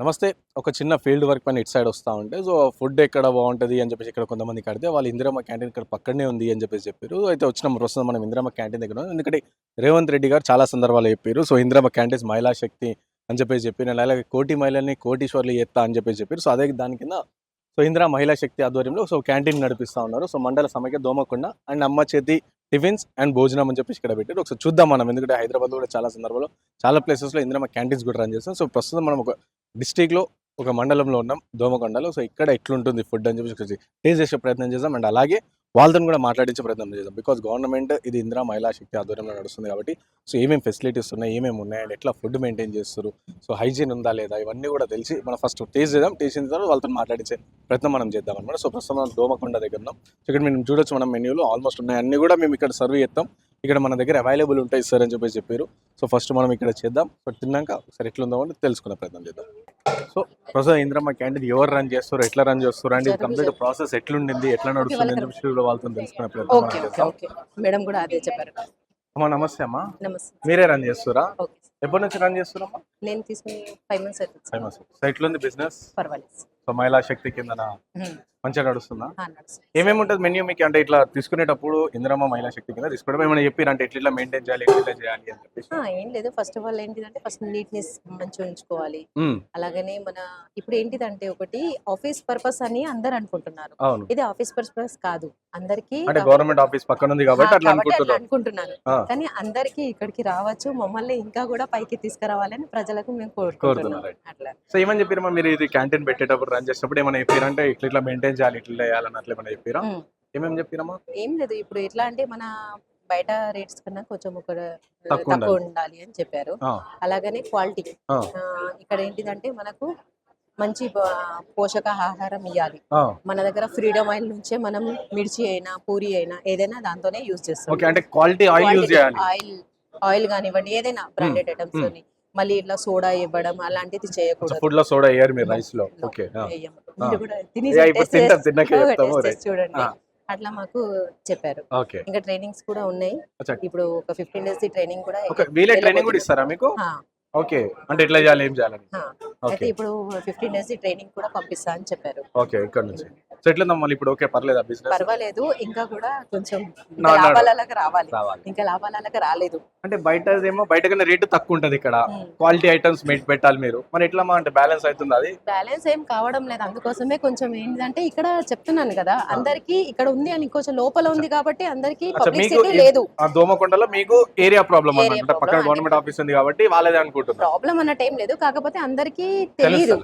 నమస్తే. ఒక చిన్న ఫీల్డ్ వర్క్ పైన ఇటు సైడ్ వస్తూ ఉంటే సో ఫుడ్ ఎక్కడ బాగుంటుంది అని చెప్పేసి ఇక్కడ కొంతమంది కడితే వాళ్ళు ఇందిరమ్మ క్యాంటీన్ ఇక్కడ పక్కనే ఉంది అని చెప్పేసి చెప్పారు. అయితే వచ్చిన ప్రస్తుతం మనం ఇందిరమ్మ క్యాంటీన్ దగ్గర ఎందుకంటే రేవంత్ రెడ్డి గారు చాలా సందర్భాలు చెప్పారు. సో ఇందిరమ్మ క్యాంటీన్స్ మహిళా శక్తి అని చెప్పేసి చెప్పారు. అలాగే కోటి మహిళల్ని కోటీశ్వర్లు ఎత్తా అని చెప్పేసి చెప్పారు. సో అదే దాని కింద సో ఇందిరా మహిళా శక్తి ఆధ్వర్యంలో సో క్యాంటీన్ నడిపిస్తూ ఉన్నారు. సో మండల సమైక్య దోమకొండ అండ్ అమ్మ చేతి టిఫిన్స్ అండ్ భోజనం అని చెప్పేసి ఇక్కడ పెట్టారు. ఒకసారి చూద్దాం మనం ఎందుకంటే హైదరాబాద్ కూడా చాలా సందర్భాల్లో చాలా ప్లేసెస్లో ఇందిరమ్మ క్యాంటీన్స్ కూడా రన్ చేస్తాం. సో ప్రస్తుతం మనం ఒక డిస్టిక్లో ఒక మండలంలో ఉన్నాం దోమకొండలో. సో ఇక్కడ ఎట్లుంటుంది ఫుడ్ అని చెప్పి టేస్ట్ చేసే ప్రయత్నం చేద్దాం. అండ్ అలాగే వాళ్ళతో కూడా మాట్లాడించే ప్రయత్నం చేద్దాం. బికాస్ గవర్నమెంట్ ఇది ఇందిరా మహిళా శక్తి ఆధ్వర్యంలో నడుస్తుంది కాబట్టి సో ఏమేమి ఫెసిలిటీస్ ఉన్నాయి ఏమేమి ఉన్నాయి అండ్ ఎట్లా ఫుడ్ మెయింటైన్ చేస్తారు సో హైజీన్ ఉందా లేదా ఇవన్నీ కూడా తెలిసి మనం ఫస్ట్ టేస్ట్ చేద్దాం. టేస్ట్ చేసిన తర్వాత వాళ్ళతో మాట్లాడించే ప్రయత్నం మనం చేద్దాం అనమాట సో ప్రస్తుతం మనం దోమకొండ దగ్గర ఉన్నాం. సో ఇక్కడ మేము చూడొచ్చు మనం మెన్యూలో ఆల్మోస్ట్ ఉన్నాయి. అన్నీ కూడా మేము ఇక్కడ సర్వ్ చేస్తాం. ఇక్కడ మన దగ్గర అవైలబుల్ ఉంటాయి సార్ అని చెప్పేసి చెప్పారు. సో ఫస్ట్ మనం ఇక్కడ చేద్దాం. సో తిన్నాక ఒకసారి ఎట్లుందో అని తెలుసుకునే ప్రయత్నం చేద్దాం. సో ప్రస్తుతం ఇంద్రమ్మ క్యాంటీన్ ఎవరు రన్ చేస్తారు ఎట్లా రన్ చేస్తారు అండ్ కంప్లీట్ ప్రాసెస్ ఎట్లుండింది ఎట్లా నడుస్తుంది అని చెప్పి వాళ్ళతో తెలుసుకునే ప్రయత్నం మేడం కూడా అదే చెప్పారు. అమ్మా నమస్తే అమ్మా. మీరే రన్ చేస్తారా? ఎప్పటి నుంచి రన్ చేస్తున్నామ్మా నేను తీసుకుని five months sir. Five so ఎట్లుంది బిజినెస్ పర్వాలేదు. సో మహిళా శక్తి కింద. మంచిగా నడుస్తుందా. ఏమేమి ఉంటుంది మెన్యూ మీకు? అంటే ఇట్లా తీసుకునేటప్పుడు ఇందిరమ్మ మహిళా శక్తి కింద తీసుకోవడం ఏమైనా చెప్పారు? అంటే ఎట్లా మెయింటైన్ చేయాలి ఎట్లా చేయాలి అని చెప్పేసి. ఆ, ఏం లేదు. ఫస్ట్ ఆఫ్ ఆల్ ఏంటిదంటే ఫస్ట్ నీట్నెస్ మంచిగా ఉంచుకోవాలి. అలాగనే మన ఇప్పుడు ఏంటిదంటే ఒకటి ఆఫీస్ పర్పస్ అని అందరు అనుకుంటున్నారు. ఇది ఆఫీస్ పర్పస్ కాదు. అందరికి అంటే గవర్నమెంట్ ఆఫీస్ పక్కన ఉంది కాబట్టి అట్లా అనుకుంటున్నారు. కానీ అందరికి ఇక్కడికి రావచ్చు. మమ్మల్ని ఇంకా కూడా పైకి తీసుకురావాలని ప్రజలకు మేము కోరుకుంటున్నాం. అట్లా. సో ఏమని చెప్పారమ్మా మీరు ఇది క్యాంటీన్ పెట్టేటప్పుడు రన్ చేసేటప్పుడు ఏమైనా చెప్పారంటే ఇట్లా ఇట్లా మెయింటైన్ చేయాలి ఇట్లా చేయాలని అట్లా ఏమైనా చెప్పారా. ఏమేమి చెప్పారమ్మా? ఏం లేదు ఇప్పుడు ఎట్లా అంటే మన బయట రేట్స్ కన్నా కొంచెం ఒక తక్కువ ఉండాలి. అని చెప్పారు. అలాగనే క్వాలిటీ. ఇక్కడ ఏంటిదంటే మనకు మంచి ప- పోషకాహారం ఇవ్వాలి. మన దగ్గర ఫ్రీడమ్ ఆయిల్ నుంచే మనం మిర్చి అయినా పూరి అయినా ఏదైనా దాంతోనే యూజ్ చేస్తాం. ఓకే అంటే క్వాలిటీ ఆయిల్ ఆయిల్ ఆయిల్ కానివ్వండి ఏదైనా బ్రాండెడ్ ఐటమ్స్ మళ్ళీ ఇట్లా సోడా ఇవ్వడం అలాంటిది చేయకూడదు. ఫుడ్లో సోడా వేయరు మీరు రైస్లో ఓకే వేయం. మీరు కూడా తిని. చూడండి. ఆ. అట్లా మాకు చెప్పారు. ఇంకా ట్రైనింగ్స్ కూడా ఉన్నాయి. ఇప్పుడు ఒక ఫిఫ్టీన్ డేస్ ట్రైనింగ్ కూడా వీలే ట్రైనింగ్ కూడా ఇస్తారా మీకు? ఆ, ఓకే. అంటే ఎట్లా చేయాలి ఏం చేయాలని. అయితే ఇప్పుడు ఫిఫ్టీన్ డేస్ ట్రైనింగ్ కూడా పంపిస్తా అని చెప్పారు. ఓకే ఇక్కడ నుంచి. సో ఎట్లా మళ్ళీ ఇప్పుడు ఓకే పర్లేదా బిజినెస్? పర్వాలేదు ఇంకా కూడా కొంచెం లాభాలకు రావాలి. ఇంకా లాభాలకు రాలేదు. అంటే బయట ఏమో బయట కన్నా రేటు తక్కువ ఉంటది ఇక్కడ. క్వాలిటీ ఐటమ్స్ పెట్టాలి మీరు. మరి ఎట్లా అంటే బ్యాలెన్స్ అవుతుంది అది? బ్యాలెన్స్ ఏం కావడం లేదు. అందుకోసమే కొంచెం ఏంటంటే ఇక్కడ చెప్తున్నాను కదా అందరికి ఇక్కడ ఉంది అని కొంచెం లోపల ఉంది కాబట్టి అందరికి పబ్లిసిటీ లేదు. ఆ దోమకొండలో మీకు ఏరియా Area అన్నమాట. పక్కన. గవర్నమెంట్ ఆఫీస్ ఉంది కాబట్టి వాళ్ళదే అనుకుంటున్నారు ప్రాబ్లం అన్నట్టు ఏం లేదు. కాకపోతే అందరికి తెలియదు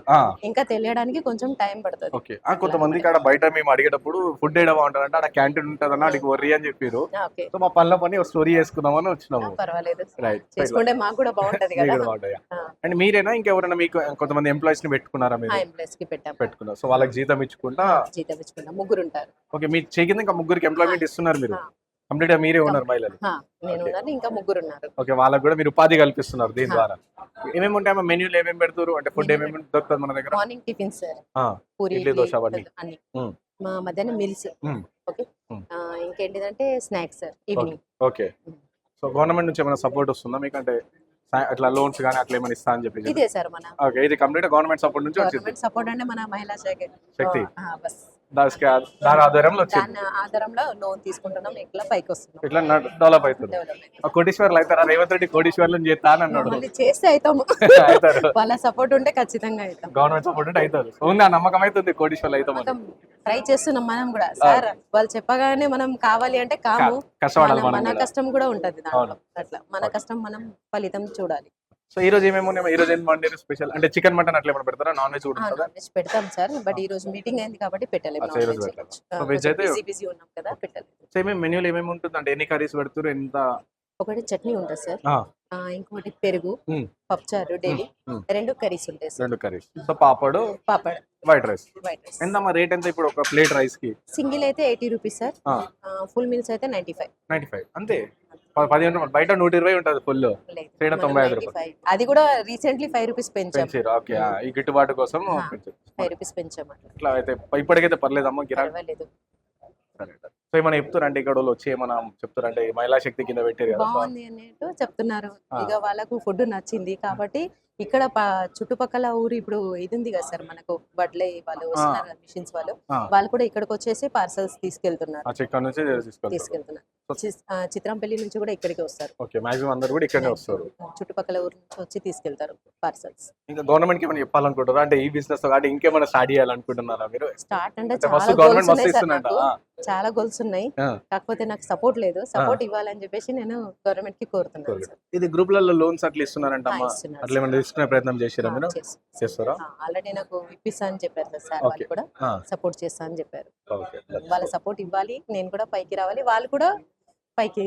ఇంకా తెలియడానికి కొంచెం టైం పడుతుంది. ఓకే. ఆ, కొంతమంది ఇక్కడ బయట మేము అడిగేటప్పుడు ఫుడ్ ఏడా బాగుంటుందంటే అక్కడ క్యాంటీన్ ఉంటుందన్న అడిగి వర్రీ అని చెప్పారు సో మా పనిలో పని స్టోరీ చేసుకుందామని వచ్చినాము. పర్వాలేదు. రైట్ చేసుకుంటే మాకు కూడా బాగుంటది కదా. అండ్ మీరేనా? ఇంకెవరైనా మీకు కొంతమంది ఎంప్లాయీస్ని పెట్టుకున్నారా మీరు? ఎంప్లాయీస్కి పెట్టాం. పెట్టుకున్నారు. సో వాళ్ళకి జీతం ఇచ్చుకుంటా? జీతం ఇచ్చుకుంటాం. ముగ్గురు ఉంటారు. ఓకే. మీ చేకింది ఇంకా ముగ్గురికి ఎంప్లాయ్మెంట్ ఇస్తున్నారు మీరు. కంప్లీట్గా మీరే ఉన్నారు మహిళలు. నేను. ఉన్నాను ఇంకా ముగ్గురు ఉన్నారు ఓకే వాళ్ళకి కూడా మీరు ఉపాధి కల్పిస్తున్నారు దీని. ద్వారా. ఏమేమి ఉంటాయమ్మా మెన్యూలు ఏమేమి పెడతారు? అంటే ఫుడ్ ఏమేమి దొరుకుతుంది మన దగ్గర? Morning tiffin sir. Puri idli, dosa అవన్నీ. మా మధ్యాహ్నం meals. Okay. ఇంకేంటిదంటే snacks evening. Okay. So government నుంచి ఏమైనా సపోర్ట్ వస్తుందా మీకు అంటే అట్లా లోన్స్ కానీ అట్లా ఏమైనా ఇస్తా అని చెప్పి ఇదే సార్ మన ఓకే ఇది కంప్లీట్ గవర్నమెంట్ సపోర్ట్ నుంచి వచ్చింది. సపోర్ట్ అంటే మన మహిళా శక్తి. ఆ, బస్. దానికి దాని ఆధారంలో వచ్చింది. దాని ఆధారంలో లోన్ తీసుకుంటున్నాం. ఇట్లా పైకి వస్తున్నాం? ఇట్లా డెవలప్ అవుతుంది. డెవలప్మెంట్ ఆ కోటీశ్వర్లు అవుతారా? రేవంత్ రెడ్డి కోటీశ్వర్లు చేస్తా అని అన్నాడు. మళ్ళీ చేస్తే అవుతాము. అవుతారు. వాళ్ళ సపోర్ట్ ఉంటే ఖచ్చితంగా అవుతాం. గవర్నమెంట్ సపోర్ట్ ఉంటే అవుతారు. ఉంది ఆ నమ్మకం కోటీశ్వర్లు అవుతామని. ట్రై చేస్తున్నాం మనం కూడా. సార్ వాళ్ళు చెప్పగానే మనం కావాలి అంటే కాము. కష్టపడాలి మన- మనం మన కూడా. కష్టం కూడా ఉంటది దాంట్లో. అవును. అట్లా. మన కష్టం మనం ఫలితం చూడాలి. సో ఈ రోజు ఏమేమి ఈ రోజు ఏం వండారు స్పెషల్ అంటే చికెన్ మటన్ అట్లా ఏమైనా పెడతారా? నాన్ వెజ్ కూడా ఉంటుందా? వెజ్ పెడతాం సార్ బట్ ఈ రోజు మీటింగ్ అయింది కాబట్టి పెట్టలేము ఈ రోజు veg అయితే- బిజీ బిజీ ఉన్నాం కదా పెట్టలేదు. సో ఏమేమి మెన్యూలు ఏమేమి ఉంటుంది అంటే ఎన్ని కర్రీస్ పెడతారు ఎంత ఒకటి చట్నీ ఉంటుంది సార్. ఇంకోటి పెరుగు. పప్పుచారు డైలీ. రెండు కర్రీస్ ఉంటాయి సార్. రెండు curries. So papad papad. White rice. White rice. ఎంత మా రేట్ ఎంత ఇప్పుడు ఒక ప్లేట్ రైస్కి సింగిల్ అయితే eighty rupees sir. Full meals అయితే నైన్టీ ఫైవ్. Ninety five. అంతే. పదిహేను బయట నూట ఇరవై ఉంటుంది ఫుల్. తొంభై ఐదు రూపాయలు. అది కూడా రీసెంట్లీ ఫైవ్ రూపీస్ పెంచాం. పెంచారు ఓకే. ఈ గిట్టుబాటు కోసం ఫైవ్ రూపీస్ పెంచాం అట్లా. ఇట్లా అయితే ఇప్పటికైతే పర్లేదమ్మా గిరాక్? సరే. సో ఏమైనా చెప్తారంటే ఇక్కడ వచ్చి ఏమైనా చెప్తారంటే మహిళా శక్తి కింద పెట్టారు కదా బాగుంది అన్నట్టు చెప్తున్నారు. ఇక వాళ్ళకు ఫుడ్ నచ్చింది కాబట్టి ఇక్కడ చుట్టుపక్కల ఊరు ఇప్పుడు ఇది ఉంది కదా సార్ మనకు బడ్లే వాళ్ళు వస్తున్నారు మిషన్స్ వాళ్ళు. వాళ్ళు కూడా ఇక్కడికి వచ్చేసి పార్సల్స్ తీసుకెళ్తున్నారు. తీసుకెళ్తున్నారు. చిత్రంపల్లి నుంచి కూడా ఇక్కడికి వస్తారు. ఓకే మాక్సిమం అందరు కూడా ఇక్కడే వస్తారు. చుట్టుపక్కల ఊరు నుంచి వచ్చి తీసుకెళ్తారు పార్సల్స్. ఇంకా గవర్నమెంట్కి ఏమైనా చెప్పాలనుకుంటారా అంటే ఈ బిజినెస్ ఇంకేమైనా స్టార్ట్ చేయాలనుకుంటున్నారా మీరు? స్టార్ట్ అంటే చాలా గవర్నమెంట్ చాలా గోల్స్ ఉన్నాయి. కాకపోతే నాకు సపోర్ట్ లేదు. సపోర్ట్ ఇవ్వాలని చెప్పేసి నేను గవర్నమెంట్కి కోరుతున్నాను ఇది గ్రూప్లలో లోన్స్ అట్లా ఇస్తున్నారంట అట్లా తీసుకునే ప్రయత్నం చేసిరా మీరు చేస్తారా? ఆల్రెడీ నాకు ఇప్పిస్తా అని చెప్పారు కదా సార్. వాళ్ళు కూడా. సపోర్ట్ చేస్తా అని చెప్పారు. వాళ్ళ సపోర్ట్ ఇవ్వాలి నేను కూడా పైకి రావాలి. వాళ్ళు కూడా పైకి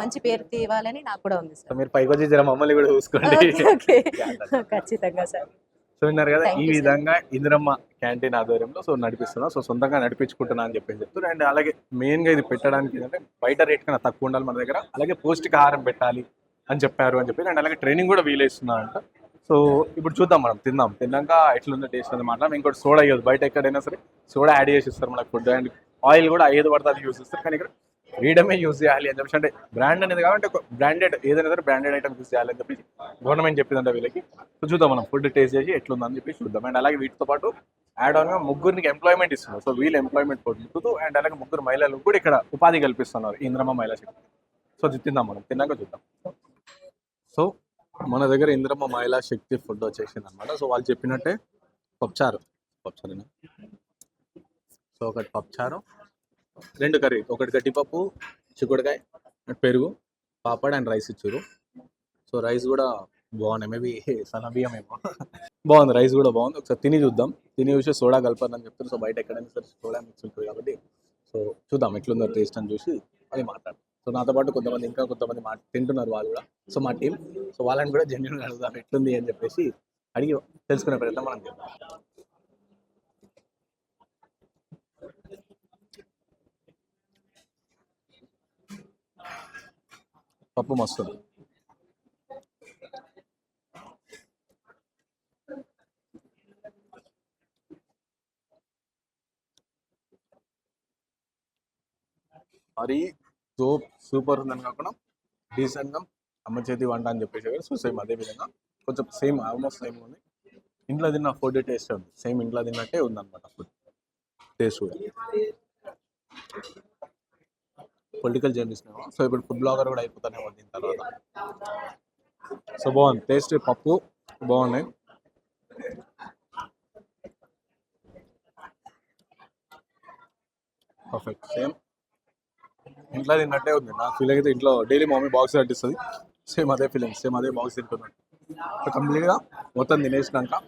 మంచి పేరు తీయాలని నాకు కూడా ఉంది సార్. మీరు పైకి వచ్చి జర మమ్మల్ని కూడా చూసుకోండి. ఖచ్చితంగా సార్. సో విన్నారు కదా ఈ. విధంగా ఇందిరమ్మ క్యాంటీన్ ఆధ్వర్యంలో సో నడిపిస్తున్నా. సో సొంతంగా నడిపించుకుంటున్నా అని చెప్పేసి చెప్తున్నారు. అండ్ అలాగే మెయిన్గా ఇది పెట్టడానికి ఏంటంటే బయట రేట్ కన్నా తక్కువ ఉండాలి మన దగ్గర. అలాగే పౌష్టికాహారం పెట్టాలి అని చెప్పారు అని చెప్పి అండ్ అలాగే ట్రైనింగ్ కూడా వీలేస్తున్నారంట సో ఇప్పుడు చూద్దాం మనం తిందాం. తిన్నాక ఎట్లుందో టేస్ట్ ఉంది మాట్లాడడం ఇంకోటి సోడా అయ్యేది బయట ఎక్కడైనా సరే సోడా యాడ్ చేసి ఇస్తారు మనకు ఫుడ్. అండ్ ఆయిల్ కూడా ఏది పడితే అది యూస్ చేస్తారు. కానీ ఇక్కడ ఫ్రీడమే యూజ్ చేయాలి అని చెప్పేసి అంటే బ్రాండ్ అనేది కాబట్టి ఒక బ్రాండెడ్ ఏదైనా సరే బ్రాండెడ్ ఐటమ్ యూజ్ చేయాలి అని చెప్పి గవర్నమెంట్ చెప్పిందంటే వీళ్ళకి. సో చూద్దాం మనం ఫుడ్ టేస్ట్ చేసి ఎట్లుందని చెప్పి చూద్దాం. అండ్ అలాగే వీటితో పాటు యాడ్ ఆన్గా ముగ్గురికి ఎంప్లాయ్మెంట్ ఇస్తున్నారు. సో వీళ్ళు ఎంప్లాయ్మెంట్ పొందుతూ అండ్ అలాగే ముగ్గురు మహిళలకు కూడా ఇక్కడ ఉపాధి కల్పిస్తున్నారు. ఇంద్రమ్మ మహిళా శక్తి. సో తిందాం మనం. తిన్నాక చూద్దాం. సో మన దగ్గర ఇంద్రమ్మ మహిళా శక్తి ఫుడ్ వచ్చేసింది అనమాట సో వాళ్ళు చెప్పినట్టే పప్చారు పప్చారేనా సో ఒకటి పప్చారు రెండు కర్రీ ఒకటి గట్టిపప్పు చిక్కుడుకాయ పెరుగు పాపడ్ అండ్ రైస్ ఇచ్చారు. సో రైస్ కూడా బాగున్నాయి. మేబీ సన్న ఏమో. బాగుంది రైస్ కూడా బాగుంది. ఒకసారి తిని చూద్దాం. తిని చూసి సోడా కలపాలని చెప్తారు. సో బయట ఎక్కడైనా సరే సోడా మిక్స్ ఉంటుంది కాబట్టి. సో చూద్దాం ఎట్లుందో టేస్ట్ అని చూసి అది మాట్లాడతాం. సో నాతో పాటు కొంతమంది ఇంకా కొంతమంది మా తింటున్నారు వాళ్ళు కూడా. సో మా టీం సో వాళ్ళని కూడా జెన్యున్ అడుగుదాం ఎట్లుంది అని చెప్పేసి అడిగి తెలుసుకునే ప్రయత్నం మనం చేద్దాం. పప్పు మస్తు మరీ సూప్ సూపర్ ఉందని కాకుండా డీసెంట్గా అమ్మ చేతి వంట అని చెప్పేసి సో సేమ్ అదే విధంగా కొంచెం సేమ్ ఆల్మోస్ట్ సేమ్ ఉంది. ఇంట్లో తిన్న ఫుడ్ టేస్ట్ ఉంది. సేమ్ ఇంట్లో తిన్నట్టే ఉందన్నమాట ఫుడ్. టేస్ట్ కూడా. పొలిటికల్ జర్నలిస్ట్ సో ఇప్పుడు ఫుడ్ బ్లాగర్ కూడా అయిపోతానే దీని తర్వాత. సో బాగుంది. టేస్ట్ పప్పు బాగున్నాయి. పర్ఫెక్ట్. సేమ్. ఇంట్లో తిన్నట్టే ఉంది. నా ఫీలింగ్ అయితే ఇంట్లో డైలీ మమ్మీ బాక్స్ కట్టిస్తుంది సేమ్ అదే ఫీలింగ్ సేమ్ అదే బాక్స్ తింటున్నాను సో కంప్లీట్గా మొత్తం తినేసినాక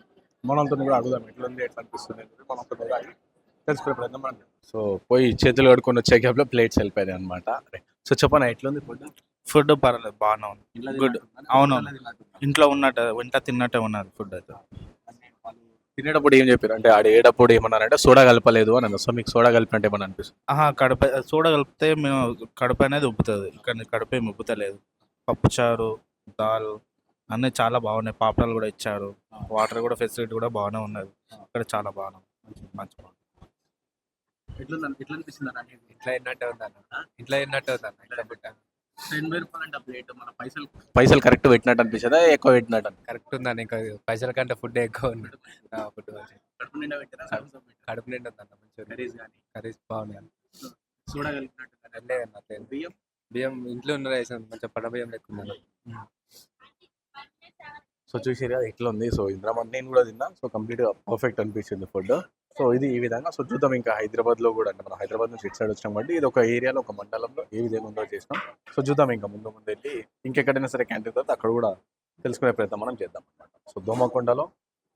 మనతో కూడా అడుగుదాం ఎట్లా అనిపిస్తుంది అని చెప్పి మనతో కూడా తెలుసుకునే ప్రయత్నం మనం. సో పోయి చేతులు కడుక్కొని వచ్చే గ్యాప్లో ప్లేట్స్ వెళ్ళిపోయాయి అనమాట సో చెప్పనా ఎట్లుంది ఫుడ్ ఫుడ్ పర్లేదు బాగానే ఉంది. గుడ్ అవును ఇంట్లో ఉన్నట్టు వంట తిన్నట్టే ఉన్నది ఫుడ్ అయితే. తినేటప్పుడు ఏం చెప్పారు? అంటే ఆడ ఏడప్పుడు ఏమన్నారంటే సోడా కలపలేదు అని అన్నారు. సో మీకు సోడా కలిపినట్టు ఏమన్నా అనిపిస్తుంది? ఆహా కడప సోడా కలిపితే మేము కడప అనేది ఉబ్బుతుంది. ఇక్కడ కడప ఏమి ఉబ్బుతలేదు. పప్పుచారు దాల్ అన్నీ చాలా బాగున్నాయి. పాపడాలు కూడా ఇచ్చారు. వాటర్ కూడా ఫెసిలిటీ కూడా బాగానే ఉన్నది. ఇక్కడ చాలా బాగున్నాయి. మంచి బాగుంది ఎట్లా ఎట్లా అనిపిస్తుంది ఇంట్లో ఎన్నట్టే ఇంట్లో ఎన్నట్టే ఉందన్న ఇంట్లో పెట్టాను. ఎనభై రూపాయలు అంటే ప్లేట్ మన పైసలు పైసలు కరెక్ట్ పెట్టినట్టు అనిపిస్తుందా? ఎక్కువ పెట్టినట్టు? కరెక్ట్ ఉందన్న ఇంకా పైసల కంటే ఫుడ్ ఎక్కువ ఫుడ్ కడుపు నిండా పెట్టారా? కడుపు నిండా ఉందన్న మంచిగా కర్రీస్ కానీ కర్రీస్ బాగున్నాయి. బియ్యం? బియ్యం ఇంట్లో ఉన్న మంచిగా పడ బియ్యం ఉందన్న సో చూసారు కదా ఎట్లా ఉంది సో ఇంద్రాబాద్ నేను కూడా తిన్నా. సో కంప్లీట్గా పర్ఫెక్ట్ అనిపించింది ఫుడ్. సో ఇది ఈ విధంగా. సో చూద్దాం ఇంకా హైదరాబాద్లో కూడా అంటే మనం హైదరాబాద్ నుంచి ఇటు సైడ్ వచ్చినాం కాబట్టి ఇది ఒక ఏరియాలో ఒక మండలంలో ఏ విధంగా ఉందో చేసినాం. సో చూద్దాం ఇంకా ముందు ముందు వెళ్ళి ఇంకెక్కడైనా సరే క్యాంటీన్ తర్వాత అక్కడ కూడా తెలుసుకునే ప్రయత్నం మనం చేద్దాం అనమాట సో దోమకొండలో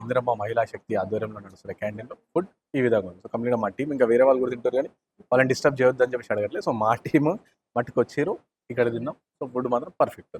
ఇందిరమ్మ మహిళా శక్తి ఆధ్వర్యంలో నడుస్తున్న క్యాంటీన్లో ఫుడ్ ఈ విధంగా ఉంది. సో కంప్లీట్గా మా టీం ఇంకా వేరే వాళ్ళు కూడా తింటారు కానీ వాళ్ళని డిస్టర్బ్ చేయొద్దని చెప్పేసి అడగట్లేదు. సో మా టీం మట్టుకు వచ్చారు ఇక్కడ తిన్నాం. సో ఫుడ్ మాత్రం పర్ఫెక్ట్.